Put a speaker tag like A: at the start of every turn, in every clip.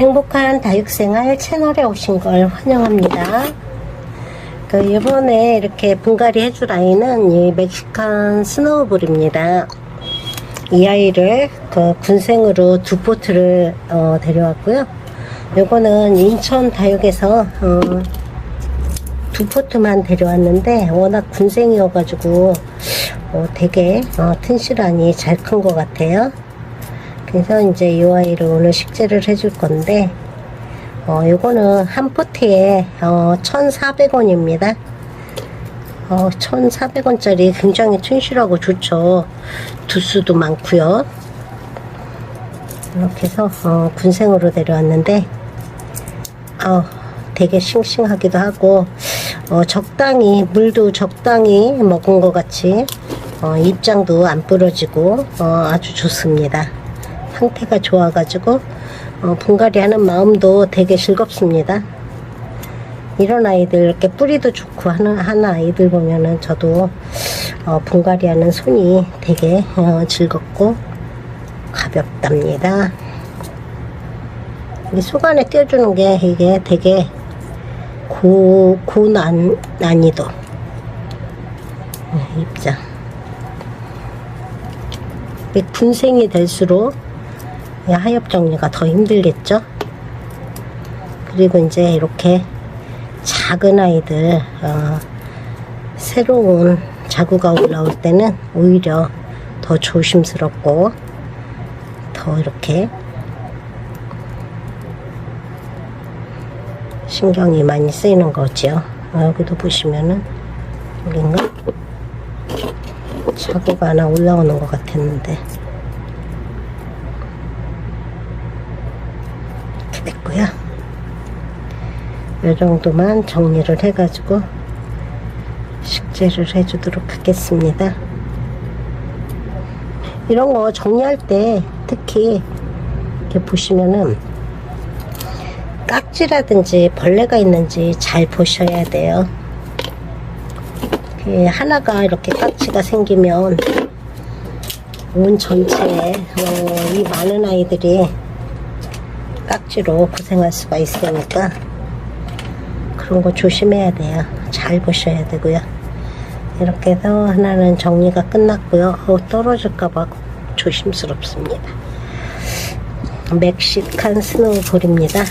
A: 행복한 다육생활 채널에 오신 걸 환영합니다. 그 이번에 이렇게 분갈이 해줄 아이는 이 멕시칸 스노우볼입니다. 이 아이를 그 군생으로 두 포트를 어, 데려왔고요. 요거는 인천 다육에서 어, 두 포트만 데려왔는데 워낙 군생이어가지고 어, 되게 어, 튼실하니 잘 큰 것 같아요. 그래서 이제 이 아이를 오늘 식재를 해줄 건데 어, 요거는 한 포트에 어, 1,400원입니다. 어, 1,400원짜리 굉장히 튼실하고 좋죠. 두수도 많고요. 이렇게 해서 어, 군생으로 데려왔는데 어, 되게 싱싱하기도 하고 어, 적당히 물도 적당히 먹은 것 같이 어, 입장도 안 부러지고 어, 아주 좋습니다. 상태가 좋아가지고 어, 분갈이 하는 마음도 되게 즐겁습니다. 이런 아이들 이렇게 뿌리도 좋고 하는, 하는 아이들 보면은 저도 어, 분갈이 하는 손이 되게 어, 즐겁고 가볍답니다. 이 속 안에 띄워주는 게 이게 되게 고, 고난, 난이도. 네, 입장. 이 군생이 될수록 이 하엽 정리가 더 힘들겠죠? 그리고 이제 이렇게 작은 아이들, 어, 새로운 자구가 올라올 때는 오히려 더 조심스럽고 더 이렇게 신경이 많이 쓰이는 거죠. 어, 여기도 보시면은 여긴가 자구가 하나 올라오는 것 같았는데 이 정도만 정리를 해가지고 식재를 해주도록 하겠습니다. 이런 거 정리할 때 특히 이렇게 보시면은 깍지라든지 벌레가 있는지 잘 보셔야 돼요. 하나가 이렇게 깍지가 생기면 온 전체에 어, 이 많은 아이들이 깍지로 고생할 수가 있으니까 그런 거 조심해야 돼요. 잘 보셔야 되고요. 이렇게 해서 하나는 정리가 끝났고요. 어, 떨어질까봐 조심스럽습니다. 멕시칸 스노우볼입니다.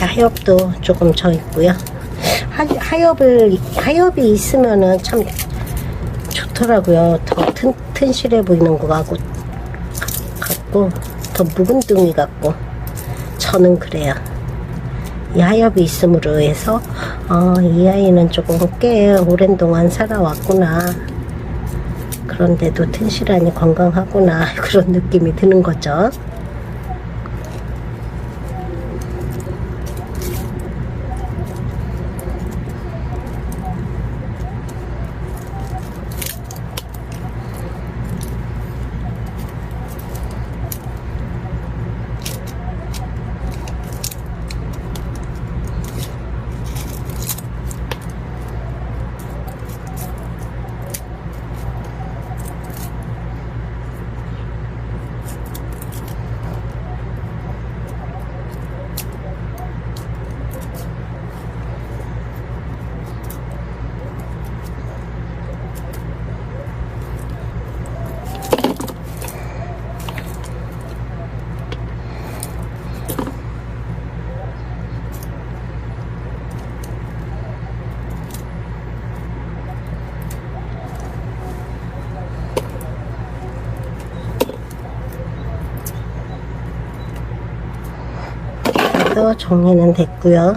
A: 하엽도 조금 져 있고요. 하, 하엽을 하엽이 있으면은 참 좋더라고요. 더 튼, 튼실해 보이는 거 같고 같고 더 묵은 둥이 같고 저는 그래요. 이 하엽이 있음으로 해서 어, 이 아이는 조금 꽤 오랜 동안 살아왔구나. 그런데도 튼실하니 건강하구나 그런 느낌이 드는 거죠. 정리는 됐고요.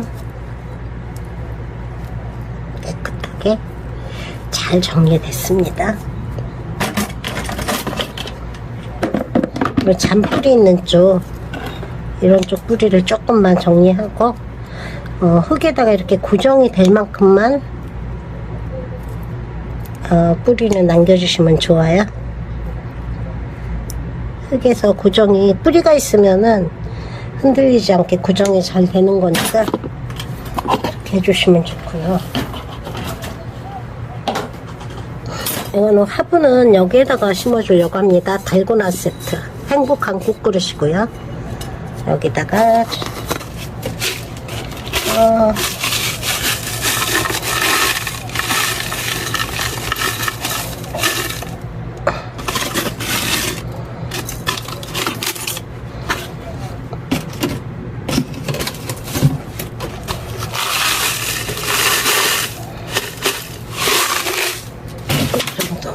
A: 깨끗하게 잘 정리됐습니다. 잔뿌리 있는 쪽 이런 쪽 뿌리를 조금만 정리하고 어, 흙에다가 이렇게 고정이 될 만큼만 어, 뿌리는 남겨주시면 좋아요. 흙에서 고정이 뿌리가 있으면은 흔들리지 않게 고정이 잘 되는 거니까 이렇게 해주시면 좋고요. 이거는 화분은 여기에다가 심어주려고 합니다. 달고나 세트. 행복한 국그릇이고요. 여기다가 어,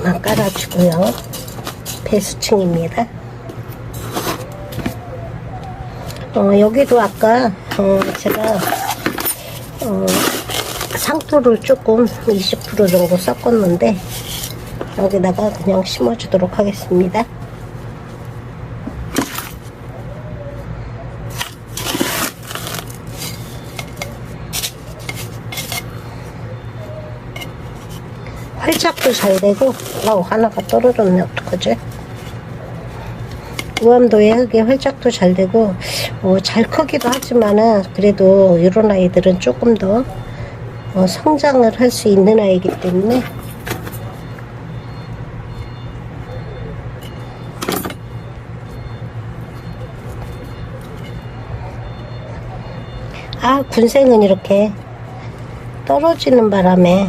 A: 정도만 깔아주고요. 배수층입니다. 어, 여기도 아까 어, 제가 어, 상토를 조금 20% 정도 섞었는데 여기다가 그냥 심어주도록 하겠습니다. 활짝도 잘 되고 어 하나가 떨어졌네. 어떡하지? 우암도의 흙이 활짝도 잘 되고 어, 잘 크기도 하지만은 그래도 이런 아이들은 조금 더 어, 성장을 할 수 있는 아이기 때문에. 아 군생은 이렇게 떨어지는 바람에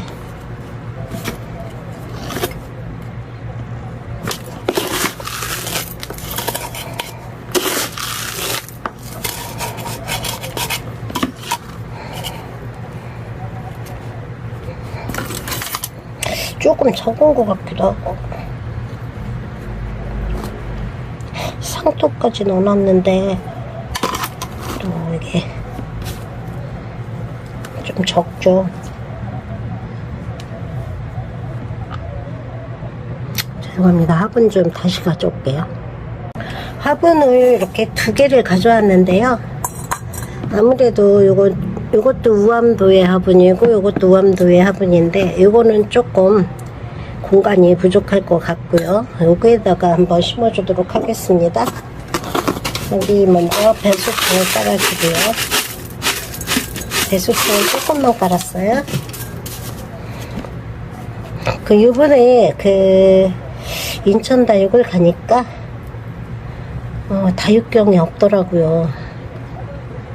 A: 조금 적은 것 같기도 하고. 상토까지 넣어놨는데 또 이게 좀 적죠. 죄송합니다. 화분 좀 다시 가져올게요. 화분을 이렇게 두 개를 가져왔는데요. 아무래도 요거 요것도 우암도의 화분이고 요것도 우암도의 화분인데 요거는 조금 공간이 부족할 것 같고요. 여기에다가 한번 심어주도록 하겠습니다. 여기 먼저 배수층을 깔아주고요. 배수층을 조금만 깔았어요. 그 요번에 그 인천 다육을 가니까 어, 다육경이 없더라고요.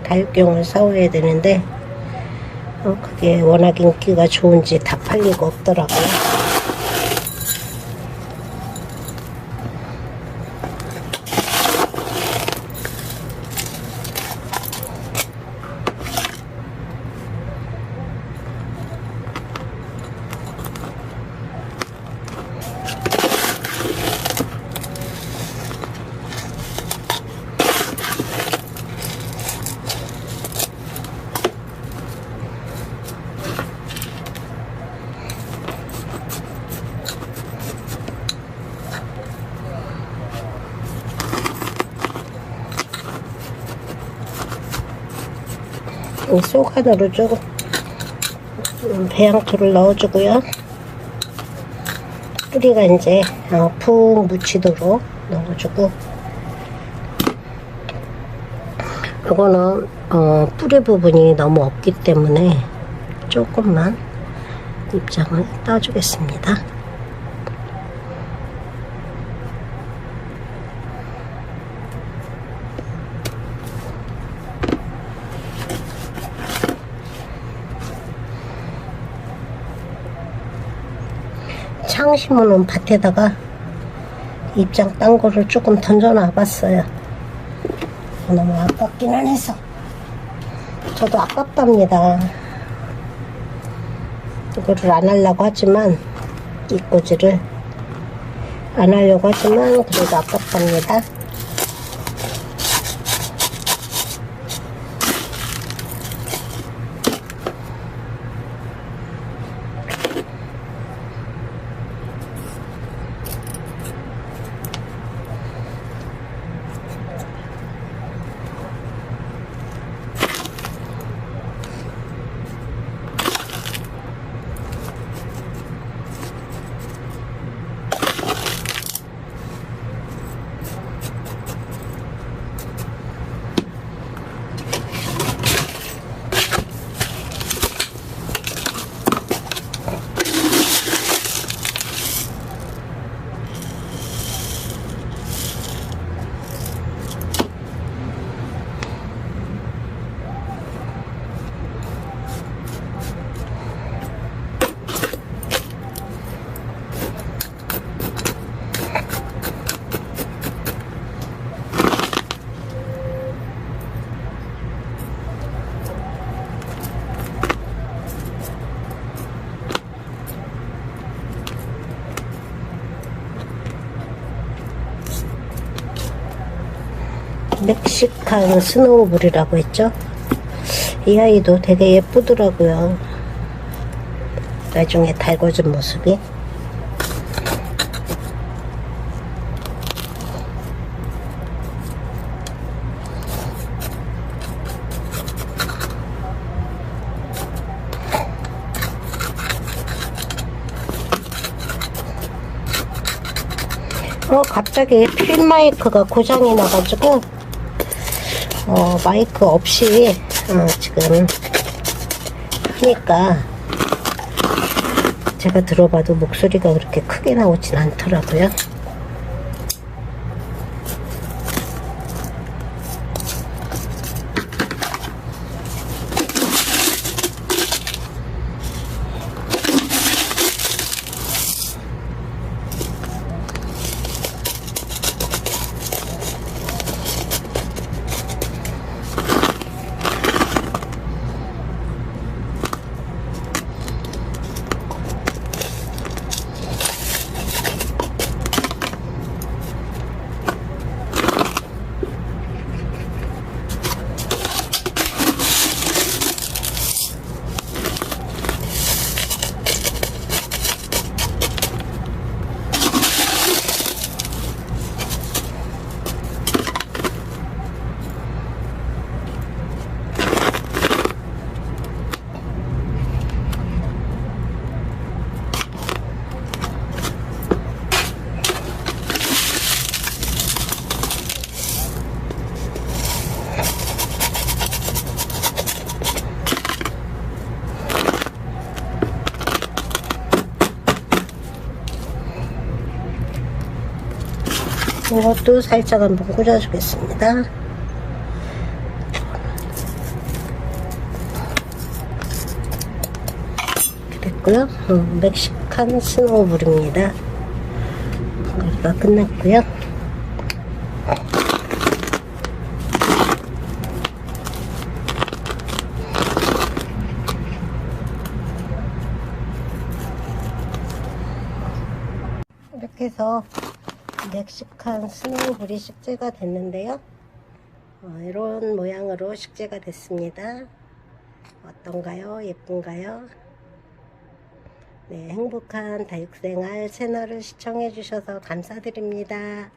A: 다육경을 사와야 되는데 어, 그게 워낙 인기가 좋은지 다 팔리고 없더라고요. 이 쏘가루를 조금 음, 배양토를 넣어주고요. 뿌리가 이제 어, 푹 묻히도록 넣어주고 이거는 어, 뿌리 부분이 너무 없기 때문에 조금만 입장을 따주겠습니다. 창 심어놓은 밭에다가 입장 딴 거를 조금 던져놔 봤어요. 너무 아깝기는 해서. 저도 아깝답니다. 이거를 안 하려고 하지만, 이 꼬지를 안 하려고 하지만, 그래도 아깝답니다. 멕시칸 스노우볼이라고 했죠. 이 아이도 되게 예쁘더라고요. 나중에 달궈진 모습이. 어, 갑자기 필 마이크가 고장이 나가지고, 어, 마이크 없이, 어, 지금, 하니까, 제가 들어봐도 목소리가 그렇게 크게 나오진 않더라고요. 이것도 살짝 한번 꽂아주겠습니다. 이렇게 됐고요. 음, 멕시칸 스노우볼입니다. 이거가 끝났고요. 이렇게 해서 멕시칸 스노우볼이 식재가 됐는데요. 어, 이런 모양으로 식재가 됐습니다. 어떤가요? 예쁜가요? 네, 행복한 다육생활 채널을 시청해 주셔서 감사드립니다.